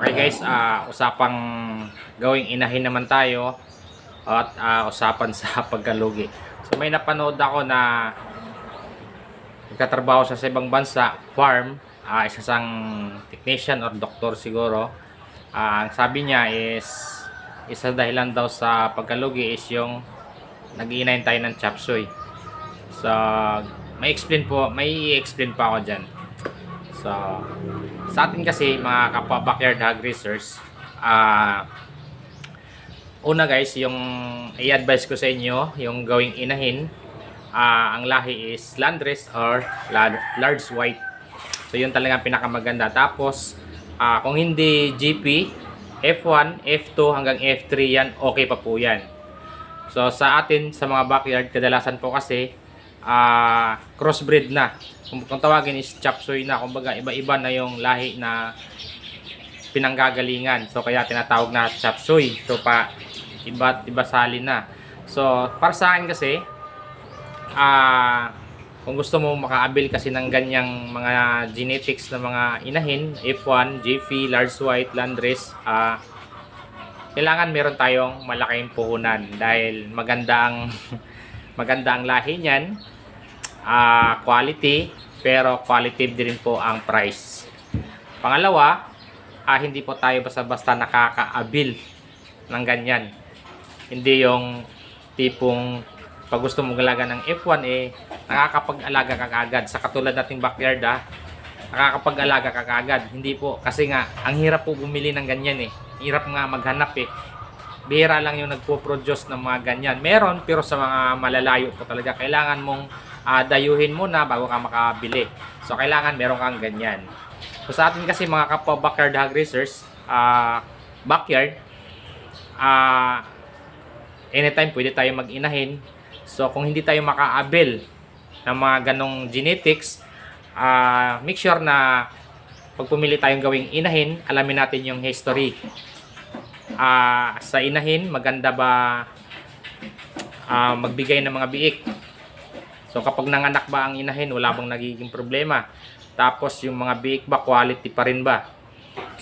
Okay guys, ah usapang gawing inahin naman tayo at ah, usapan sa pagkalugi. So may napanood ako na nagtatrabaho sa ibang bansa, farm, ah isa sang technician or doktor siguro. Ah, ang sabi niya is isa dahilan daw sa pagkalugi is yung nag-iinahin tayo ng chop suey. So, may explain po, may explain pa ako dyan. So, sa atin kasi mga kapwa backyard hog racers, ah una guys, yung i-advise ko sa inyo, yung gawing inahin, ah ang lahi is Landrace or lar- large white. So yun talaga pinakamaganda. Tapos, ah kung hindi GP, F1, F2 hanggang F3 yan, okay pa po yan. So sa atin, sa mga backyard, kadalasan po kasi, ah crossbreed na. Kung, kung tawagin is chop suey na, kumbaga iba-iba na yung lahi na pinanggagalingan. So kaya tinatawag na chop suey. So pa iba iba sali na. So para sa akin kasi ah kung gusto mo makaabil kasi ng ganyang mga genetics na mga inahin, F1, GP, large white, landrace, ah kailangan meron tayong malaking puhunan dahil maganda ang maganda ang lahi niyan, ah quality, pero quality din po ang price. Pangalawa, ah, hindi po tayo basta-basta nakakaabil ng ganyan. Hindi yung tipong pag gusto mong alaga ng F1 eh nakakapag-alaga ka kaagad. Sa katulad nating backyard ah nakakapag-alaga ka kaagad. Hindi po kasi nga ang hirap po bumili ng ganyan eh. Hirap nga maghanap eh bihira lang yung nagpo-produce ng mga ganyan meron pero sa mga malalayo po talaga kailangan mong ah, dayuhin muna bago ka makabili so kailangan meron kang ganyan so sa atin kasi mga kapwa backyard hog racers ah, backyard ah anytime pwede tayo mag-inahin. So, kung hindi tayo makaabil ng mga ganong genetics, ah make sure na pag pumili tayong gawing inahin, alamin natin yung history. Ah sa inahin, maganda ba ah, magbigay ng mga biik? So, kapag nanganak ba ang inahin, wala bang nagiging problema? Tapos, yung mga biik ba, quality pa rin ba?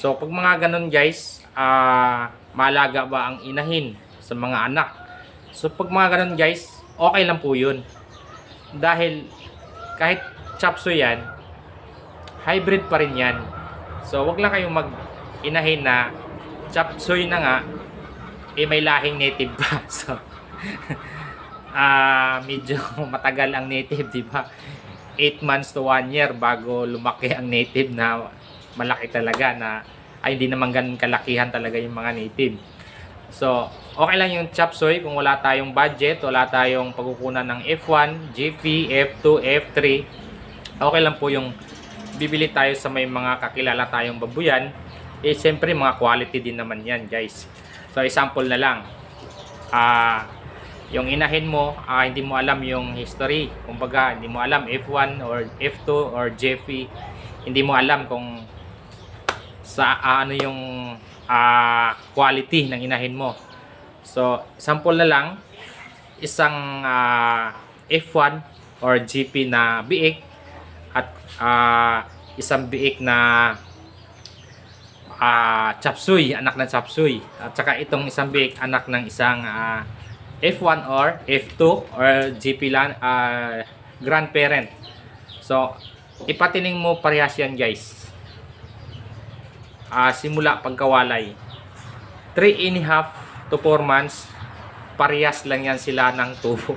So, pag mga ganun guys, ah malaga ba ang inahin sa mga anak? So, pag mga ganun guys, okay lang po yun. Dahil, kahit chapso yan, hybrid pa rin yan. So, wag lang kayong mag-inahin na chapsoy na nga, eh may lahing native pa. So, ah medyo matagal ang native, di ba? 8 months to 1 year bago lumaki ang native na malaki talaga na ay hindi naman ganun kalakihan talaga yung mga native. So, okay lang yung chop suey kung wala tayong budget, wala tayong pagkukunan ng F1, GP, F2, F3. Okay lang po yung bibili tayo sa may mga kakilala tayong babuyan. Eh, siyempre mga quality din naman yan, guys. So, example na lang. Ah, yung inahin mo, ah, hindi mo alam yung history. Kumbaga, hindi mo alam F1 or F2 or GP. Hindi mo alam kung sa ah, ano yung ah, quality ng inahin mo. So, sample na lang, isang ah, F1 or GP na biik at ah, isang biik na ah, chapsuy, anak ng chapsuy. At saka itong isang biik, anak ng isang ah, F1 or F2 or GP lan, ah, grandparent. So, ipatining mo parehas yan guys. Ah simula pagkawalay. 3 and a half to 4 months parehas lang yan sila ng tubo.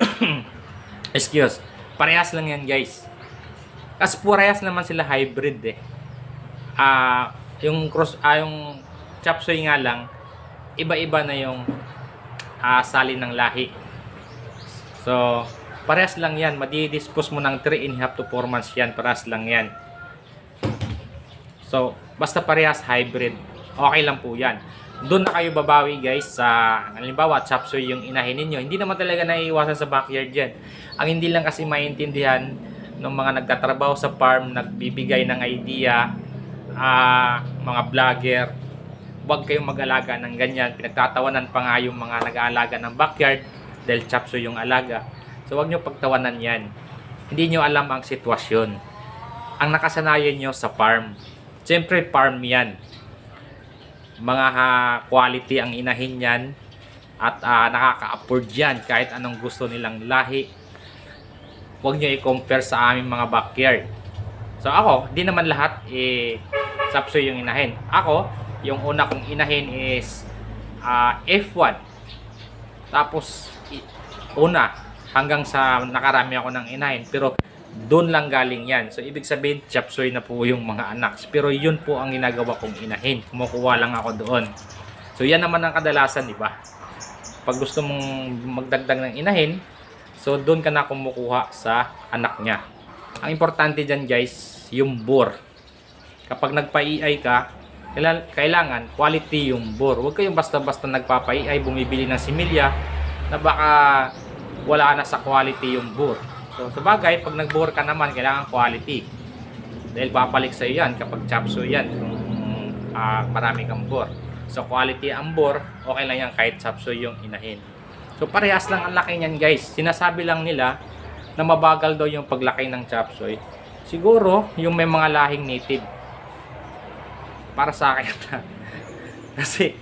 Excuse parehas lang yan guys. Kasi parehas naman sila hybrid eh. Ah yung cross ah, yung chapsoy nga lang iba-iba na yung ah, salin ng lahi so parehas lang yan madidispose mo ng 3 and half to 4 months yan parehas lang yan So, basta parehas hybrid, okay lang po yan. Doon na kayo babawi guys sa, halimbawa, chapsoy yung inahin ninyo. Hindi naman talaga naiiwasan sa backyard yan. Ang hindi lang kasi maintindihan ng mga nagtatrabaho sa farm, nagbibigay ng idea, ah, mga vlogger, huwag kayong mag-alaga ng ganyan. Pinagtatawanan pa nga yung mga nag-aalaga ng backyard dahil chapsoy yung alaga. So, huwag nyo pagtawanan yan. Hindi nyo alam ang sitwasyon. Ang nakasanayan nyo sa farm. Siyempre, farm yan. mga ha- quality ang inahin yan at ah, nakaka-afford yan kahit anong gusto nilang lahi huwag nyo i-compare sa aming mga backyard so ako, di naman lahat eh, sapsoy yung inahin ako, yung una kong inahin is ah, F1 tapos una hanggang sa nakarami ako ng inahin pero doon lang galing yan. So, ibig sabihin, chapsoy na po yung mga anak. Pero yun po ang ginagawa kong inahin. Kumukuha lang ako doon. So, yan naman ang kadalasan, di ba? Pag gusto mong magdagdag ng inahin, so doon ka na kumukuha sa anak niya. Ang importante dyan, guys, yung bore. Kapag nagpa-EI ka, kaila- kailangan quality yung bore. Huwag kayong basta-basta nagpapa-EI, bumibili ng similya na baka wala na sa quality yung bore. So, sa bagay, pag nag-bore ka naman, kailangan quality. Dahil babalik sa yan kapag chapso yan kung ah, marami kang bore. So, quality ang bore, okay lang yan kahit chapso yung inahin. So, parehas lang ang laki niyan guys. Sinasabi lang nila na mabagal daw yung paglaki ng chapsoy. Siguro, yung may mga lahing native. Para sa akin. Kasi,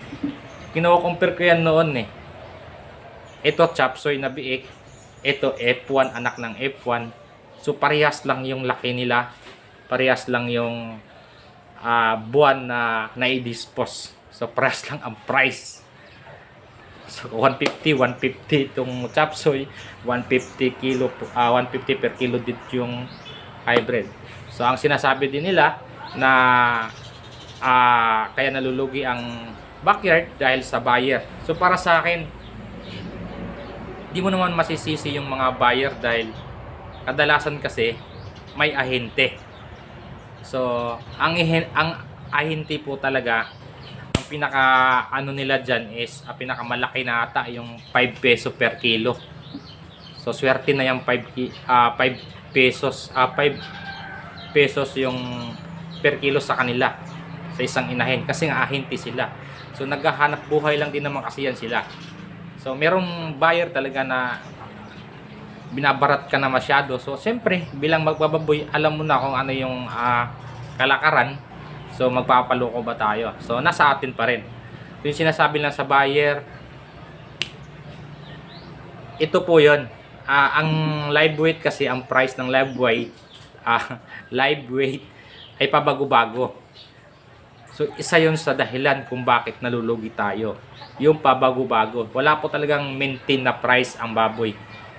kino-compare ko yan noon eh. Ito, chapsoy na biik. Ito, F1, anak ng F1. So, parehas lang yung laki nila. Parehas lang yung ah, buwan na nai-dispose. So, parehas lang ang price. So, 150, 150 itong chapsoy. 150 kilo, po- ah 150 per kilo din yung hybrid. So, ang sinasabi din nila na ah, kaya nalulugi ang backyard dahil sa buyer. So, para sa akin, di mo naman masisisi yung mga buyer dahil kadalasan kasi may ahente. So, ang ang ahente po talaga ang pinaka ano nila diyan is ang pinakamalaki na ata yung 5 peso per kilo. So, swerte na yung 5 ki- ah, 5 pesos, ah 5 pesos yung per kilo sa kanila sa isang inahin kasi nga ahente sila. So, naghahanap buhay lang din naman kasi yan sila. So, merong buyer talaga na binabarat ka na masyado. So, siyempre, bilang magbababoy, alam mo na kung ano yung ah, kalakaran. So, magpapaloko ba tayo? So, nasa atin pa rin. So, yung sinasabi lang sa buyer, ito po yun. Ah, ang live weight kasi, ang price ng live weight, ah, live weight ay pabago-bago. So, isa yun sa dahilan kung bakit nalulugi tayo. Yung pabago-bago. Wala po talagang maintain na price ang baboy.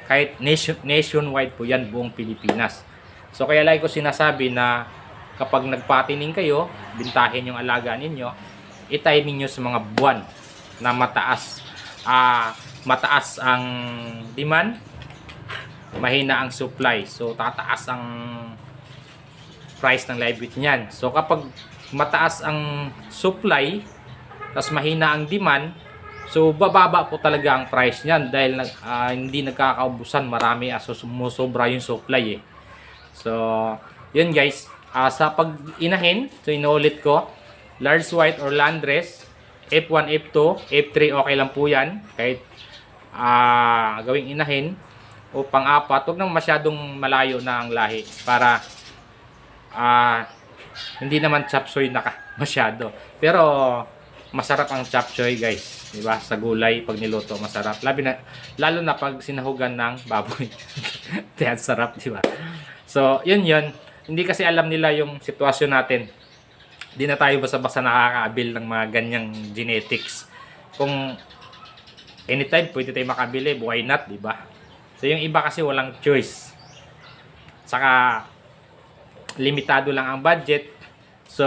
Kahit nation, nationwide po yan buong Pilipinas. So, kaya lagi ko sinasabi na kapag nagpatining kayo, bintahin yung alaga ninyo, itiming nyo sa mga buwan na mataas. Ah, mataas ang demand, mahina ang supply. So, tataas ang price ng live weight niyan. So kapag mataas ang supply, tapos mahina ang demand, so bababa po talaga ang price niyan dahil ah, hindi nagkakaubusan, marami aso sumusobra yung supply eh. So, yun guys, Ah, sa pag inahin, so inuulit ko, large white or landdress, F1, F2, F3 okay lang po yan, kahit ah gawing inahin, o pang-apat, huwag nang masyadong malayo na ang lahi para ah hindi naman chapsoy na ka masyado. Pero masarap ang chapsoy, guys. 'Di ba? Sa gulay pag niluto masarap. Labi na lalo na pag sinahugan ng baboy. Kaya sarap, 'di ba? So, 'yun 'yun. Hindi kasi alam nila yung sitwasyon natin. Hindi na tayo basta-basta nakakaabil ng mga ganyang genetics. Kung anytime pwede tayo makabili, why not, 'di ba? So, yung iba kasi walang choice. Saka limitado lang ang budget. So,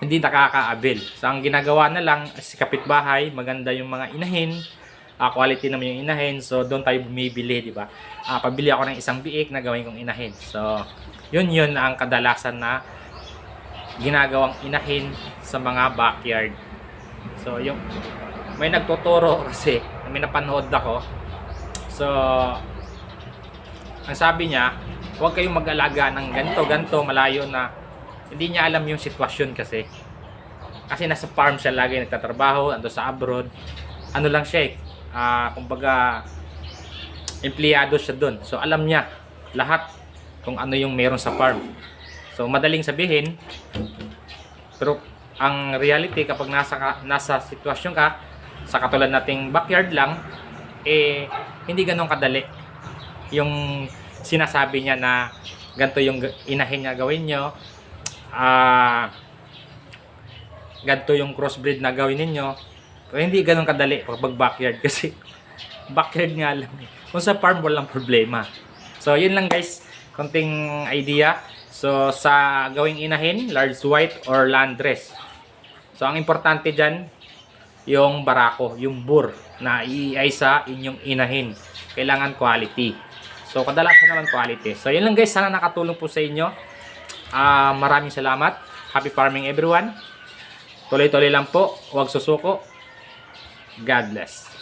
hindi nakakaabil. So, ang ginagawa na lang is kapitbahay, maganda yung mga inahin, ah, quality naman yung inahin. So, doon tayo bumibili, di ba? Ah, pabili ako ng isang biik na gawin kong inahin. So, yun yun ang kadalasan na ginagawang inahin sa mga backyard. So, yung may nagtuturo kasi, may napanood ako. So, ang sabi niya, huwag kayong mag-alaga ng ganito, malayo na hindi niya alam yung sitwasyon kasi. Kasi nasa farm siya lagi nagtatrabaho, ando sa abroad. Ano lang siya eh, ah, kumbaga, empleyado siya doon. So, alam niya lahat kung ano yung meron sa farm. So, madaling sabihin, pero ang reality kapag nasa nasa sitwasyon ka sa katulad nating backyard lang eh hindi ganun kadali yung sinasabi niya na ganito yung inahin niya gawin nyo ah ganito yung crossbreed na gawin ninyo. Pero hindi ganun kadali kapag backyard kasi backyard nga lang eh. kung sa farm walang problema. So yun lang guys. Konting idea. So sa gawing inahin large white or landdress so ang importante dyan yung barako yung bur na iiay sa inyong inahin. Kailangan quality so kadalasan naman quality. So yun lang guys. Sana nakatulong po sa inyo. Ah, maraming salamat. Happy farming everyone. Tuloy-tuloy lang po. Huwag susuko. God bless